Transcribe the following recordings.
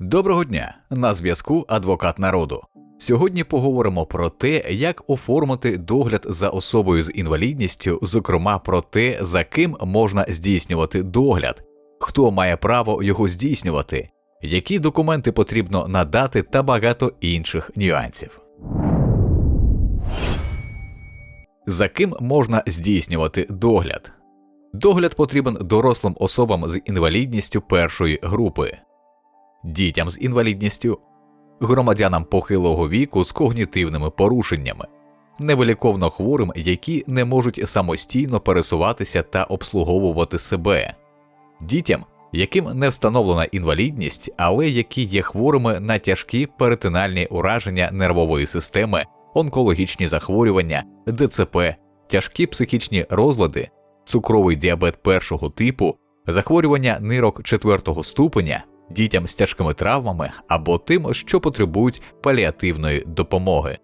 Доброго дня! На зв'язку адвокат народу. Сьогодні поговоримо про те, як оформити догляд за особою з інвалідністю, зокрема про те, за ким можна здійснювати догляд, хто має право його здійснювати, які документи потрібно надати та багато інших нюансів. За ким можна здійснювати догляд? Догляд потрібен дорослим особам з інвалідністю першої групи, дітям з інвалідністю, громадянам похилого віку з когнітивними порушеннями, невиліковно хворим, які не можуть самостійно пересуватися та обслуговувати себе, дітям, яким не встановлена інвалідність, але які є хворими на тяжкі перитинальні ураження нервової системи, онкологічні захворювання, ДЦП, тяжкі психічні розлади, цукровий діабет першого типу, захворювання нирок четвертого ступеня, дітям з тяжкими травмами або тим, що потребують паліативної допомоги.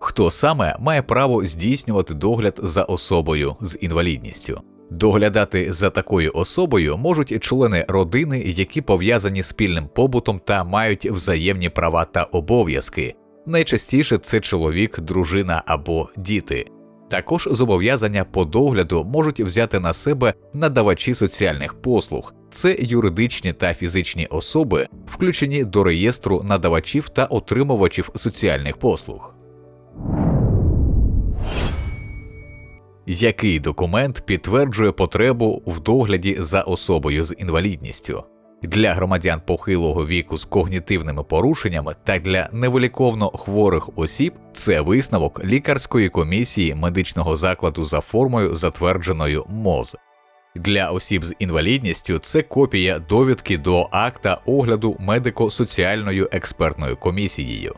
Хто саме має право здійснювати догляд за особою з інвалідністю? Доглядати за такою особою можуть члени родини, які пов'язані спільним побутом та мають взаємні права та обов'язки. Найчастіше це чоловік, дружина або діти. Також зобов'язання по догляду можуть взяти на себе надавачі соціальних послуг, це юридичні та фізичні особи, включені до реєстру надавачів та отримувачів соціальних послуг. Який документ підтверджує потребу в догляді за особою з інвалідністю? Для громадян похилого віку з когнітивними порушеннями та для невиліковно хворих осіб це висновок лікарської комісії медичного закладу за формою, затвердженою МОЗ. Для осіб з інвалідністю це копія довідки до акта огляду медико-соціальною експертною комісією.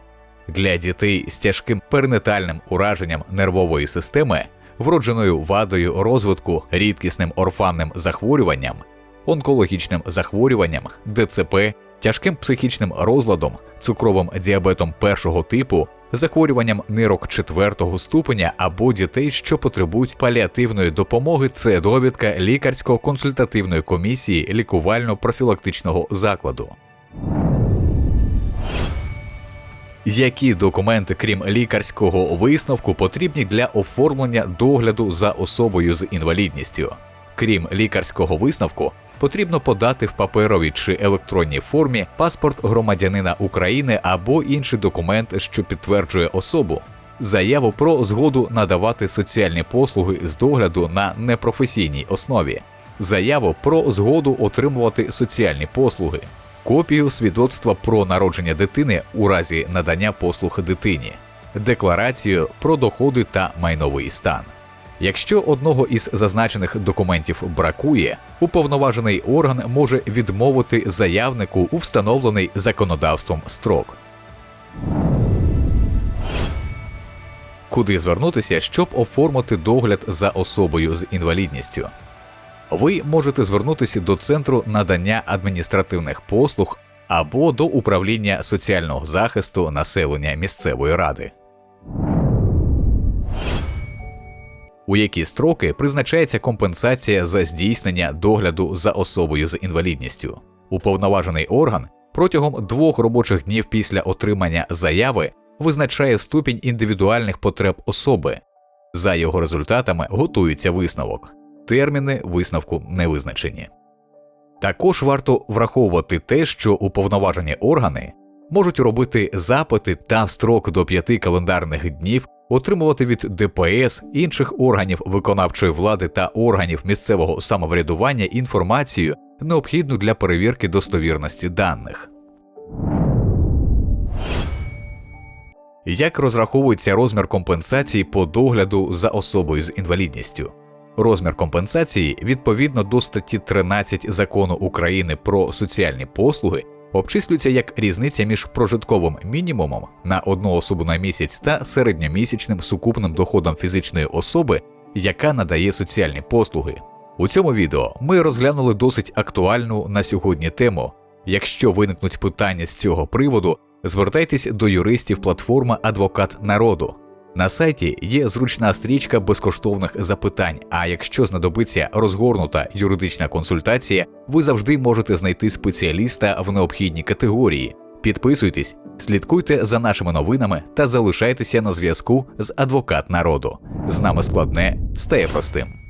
Для дітей з тяжким перинатальним ураженням нервової системи, вродженою вадою розвитку, рідкісним орфанним захворюванням, онкологічним захворюванням, ДЦП, тяжким психічним розладом, цукровим діабетом першого типу, захворюванням нирок четвертого ступеня або дітей, що потребують паліативної допомоги, це довідка лікарсько-консультативної комісії лікувально-профілактичного закладу. Які документи, крім лікарського висновку, потрібні для оформлення догляду за особою з інвалідністю? Крім лікарського висновку, потрібно подати в паперовій чи електронній формі паспорт громадянина України або інший документ, що підтверджує особу, заяву про згоду надавати соціальні послуги з догляду на непрофесійній основі, заяву про згоду отримувати соціальні послуги, копію свідоцтва про народження дитини у разі надання послуг дитині, декларацію про доходи та майновий стан. Якщо одного із зазначених документів бракує, уповноважений орган може відмовити заявнику у встановлений законодавством строк. Куди звернутися, щоб оформити догляд за особою з інвалідністю? Ви можете звернутися до центру надання адміністративних послуг або до управління соціального захисту населення місцевої ради. У які строки призначається компенсація за здійснення догляду за особою з інвалідністю. Уповноважений орган протягом двох робочих днів після отримання заяви визначає ступінь індивідуальних потреб особи. За його результатами готується висновок. Терміни висновку не визначені. Також варто враховувати те, що уповноважені органи можуть робити запити та в строк до п'яти календарних днів отримувати від ДПС, інших органів виконавчої влади та органів місцевого самоврядування інформацію, необхідну для перевірки достовірності даних. Як розраховується розмір компенсації по догляду за особою з інвалідністю? Розмір компенсації відповідно до статті 13 закону України про соціальні послуги обчислюється як різниця між прожитковим мінімумом на одну особу на місяць та середньомісячним сукупним доходом фізичної особи, яка надає соціальні послуги. У цьому відео ми розглянули досить актуальну на сьогодні тему. Якщо виникнуть питання з цього приводу, звертайтесь до юристів платформи Адвокат народу. На сайті є зручна стрічка безкоштовних запитань. А якщо знадобиться розгорнута юридична консультація, ви завжди можете знайти спеціаліста в необхідній категорії. Підписуйтесь, слідкуйте за нашими новинами та залишайтеся на зв'язку з адвокат народу. З нами складне стає простим.